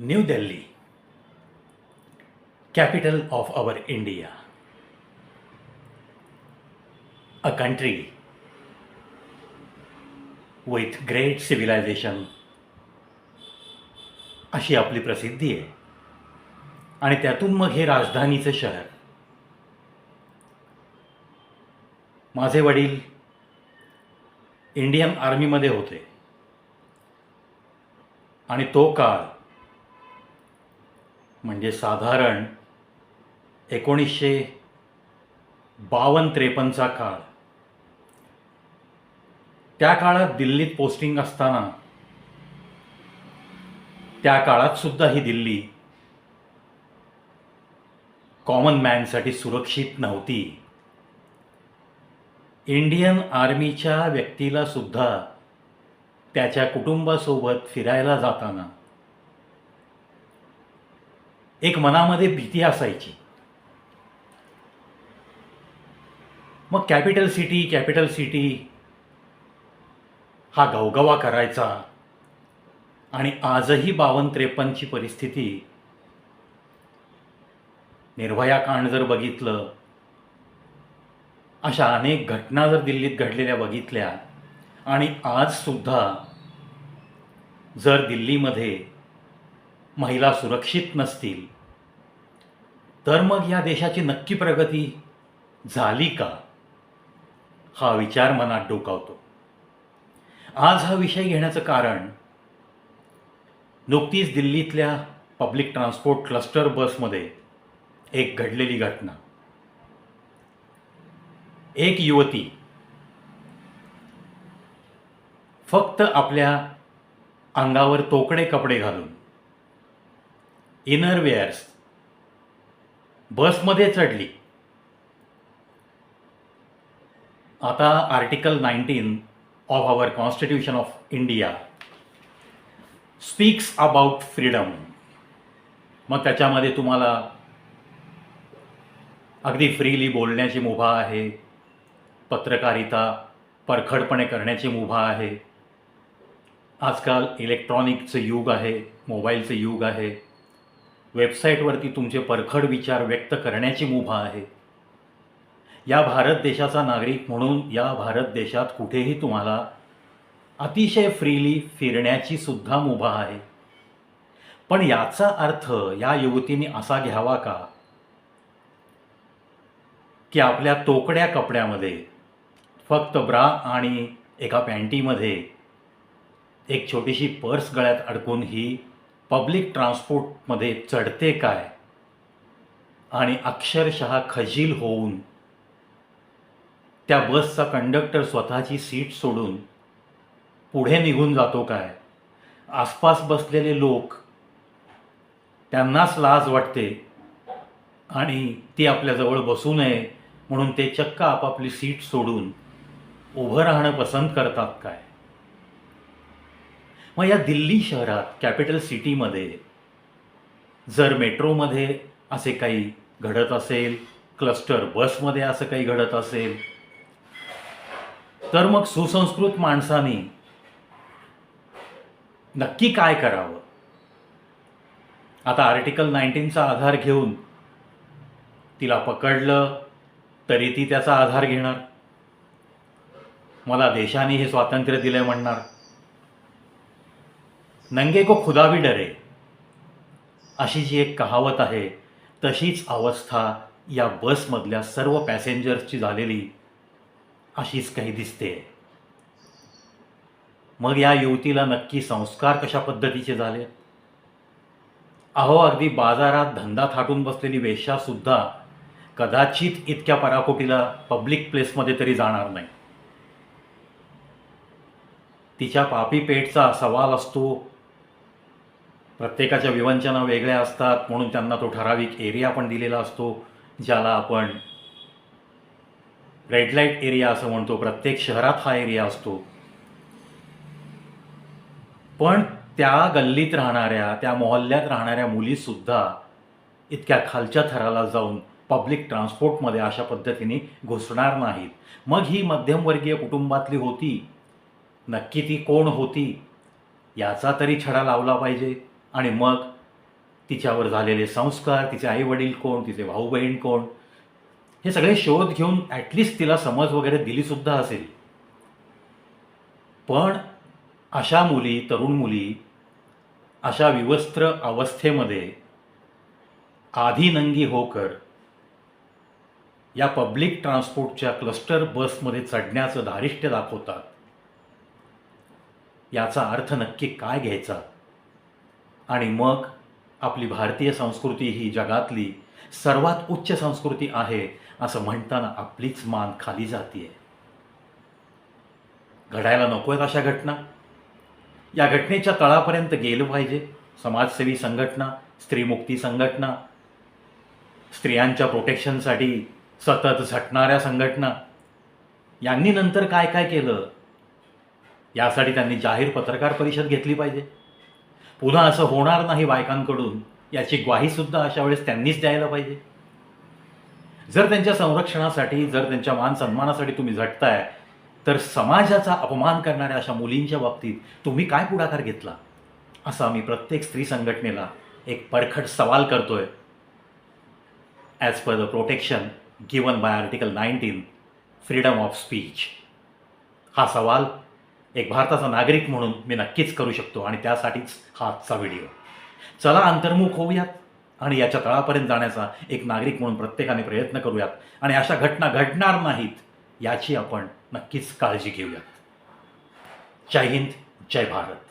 New Delhi capital of our India a country with great civilisation अशी आपली प्रसिद्धी आहे. आणि त्यातून मग हे राजधानीचं शहर. माझे वडील इंडियन आर्मीमध्ये होते. आणि तो काळ म्हणजे साधारण एकोणीसशे बावन्न त्रेपन्नचा काळ. त्या काळात दिल्लीत पोस्टिंग असताना त्या काळात सुद्धा ही दिल्ली कॉमन मॅनसाठी सुरक्षित नव्हती. इंडियन आर्मीच्या व्यक्तीला सुद्धा त्याच्या कुटुंबासोबत फिरायला जाताना एक मनामध्ये भीती असायची. मग कॅपिटल सिटी कॅपिटल सिटी हा गवगवा करायचा आणि आजही बावन्न त्रेपन्नची परिस्थिती निर्भया कांड जर बघितलं अशा अनेक घटना जर दिल्लीत घडलेल्या बघितल्या आणि आजसुद्धा जर दिल्लीमध्ये महिला सुरक्षित नसतील. तर मग या देशाची नक्की प्रगती झाली का? हा विचार मनात डोकावतो. आज हा विषय घेण्याचं कारण नुकतीच दिल्लीतल्या पब्लिक ट्रान्सपोर्ट क्लस्टर बसमध्ये एक घडलेली घटना. एक युवती फक्त आपल्या अंगावर तोकडे कपडे घालून इनरवेअर्स बसमध्ये चढली. आता article nineteen of our constitution of India speaks about freedom मग त्याच्यामध्ये तुम्हाला अगदी फ्रीली बोलण्याची मुभा आहे. पत्रकारिता परखडपणे करण्याची मुभा आहे. आजकाल इलेक्ट्रॉनिकचं युग आहे मोबाईलचं युग आहे. वेबसाईटवरती तुमचे परखड विचार व्यक्त करण्याची मुभा आहे. या भारत देशाचा नागरिक म्हणून या भारत देशात कुठेही तुम्हाला अतिशय फ्रीली फिरण्याची सुद्धा मुभा आहे. पण याचा अर्थ या युवतीने असा घ्यावा का? की आपल्या तोकड्या कपड्यामध्ये फक्त ब्रा आणि एका पॅन्टीमध्ये एक छोटीशी पर्स गळ्यात अडकून ही पब्लिक ट्रान्सपोर्टमध्ये चढते काय? आणि अक्षरशः खजील होऊन त्या बसचा कंडक्टर स्वतःची सीट सोडून पुढे निघून जातो काय? आसपास बसलेले लोक त्यांनाच लाज वाटते आणि ती आपल्याजवळ बसू नये म्हणून ते चक्क आपापली सीट सोडून उभं राहणं पसंत करतात काय? मग या दिल्ली शहरात कॅपिटल सिटीमध्ये जर मेट्रोमध्ये असे काही घडत असेल क्लस्टर बसमध्ये असं काही घडत असेल तर मग सुसंस्कृत माणसांनी नक्की काय करावं? आता आर्टिकल नाईन्टीनचा आधार घेऊन तिला पकडलं तरी ती त्याचा आधार घेणार. मला देशाने हे स्वातंत्र्य दिलंय म्हणणार. नंगे को खुदा भी डरे। अशी जी एक कहावत आहे तशीच अवस्था या बसमधल्या सर्व पॅसेंजर्सची झालेली अशीच काही दिसते. मग या युवतीला नक्की संस्कार कशा पद्धतीचे झाले? अहो अगदी बाजारात धंदा थाटून बसलेली वेश्यासुद्धा कदाचित इतक्या पराकोटीला पब्लिक प्लेसमध्ये तरी जाणार नाही. तिच्या पापी पेटचा सवाल असतो प्रत्येकाच्या विवंचना वेगळ्या असतात म्हणून त्यांना तो ठराविक एरिया पण दिलेला असतो ज्याला आपण रेड लाइट एरिया असं म्हणतो. प्रत्येक शहरात हा एरिया असतो. पण त्या गल्लीत राहणाऱ्या त्या मोहल्ल्यात राहणाऱ्या मुलीसुद्धा इतक्या खालच्या थराला जाऊन पब्लिक ट्रान्सपोर्टमध्ये अशा पद्धतीने घुसणार नाहीत. मग ही मध्यमवर्गीय कुटुंबातली होती. नक्की ती कोण होती? याचा तरी छडा लावला पाहिजे. आणि मग तिच्यावर झालेले संस्कार तिचे आई वडील कोण तिचे भाऊ बहीण कोण हे सगळे शोध घेऊन ॲटलिस्ट तिला समज वगैरे दिलीसुद्धा असेल. पण अशा मुली तरुण मुली अशा विवस्त्र अवस्थेमध्ये आधीनंगी होकर या पब्लिक ट्रान्सपोर्टच्या क्लस्टर बसमध्ये चढण्याचं धारिष्ट्य दाखवतात. याचा अर्थ नक्की काय घ्यायचा? आणि मग आपली भारतीय संस्कृती ही जगातली सर्वात उच्च संस्कृती आहे असं म्हणताना आपलीच मान खाली जातीये. घडायला नको आहेत अशा घटना. या घटनेच्या तळापर्यंत गेलं पाहिजे. समाजसेवी संघटना स्त्रीमुक्ती संघटना स्त्रियांच्या प्रोटेक्शनसाठी सतत झटणाऱ्या संघटना. यांनी नंतर काय काय केलं? यासाठी त्यांनी जाहीर पत्रकार परिषद घेतली पाहिजे. पुन्हा असं होणार नाही बायकांकडून याची ग्वाहीसुद्धा अशा वेळेस त्यांनीच द्यायला पाहिजे. जर त्यांच्या संरक्षणासाठी जर त्यांच्या मान सन्मानासाठी तुम्ही झटताय तर समाजाचा अपमान करणाऱ्या अशा मुलींच्या बाबतीत तुम्ही काय पुढाकार घेतला? असा मी प्रत्येक स्त्री संघटनेला एक परखड सवाल करतोय. As per the protection given by article nineteen freedom of speech हा सवाल एक भारताचा नागरिक म्हणून मी नक्कीच करू शकतो आणि त्यासाठीच हा आजचा व्हिडिओ. चला अंतर्मुख होऊयात आणि याच्या तळापर्यंत जाण्याचा एक नागरिक म्हणून प्रत्येकाने प्रयत्न करूयात आणि अशा घटना घडणार नाहीत याची आपण नक्कीच काळजी घेऊयात. जय हिंद जय भारत.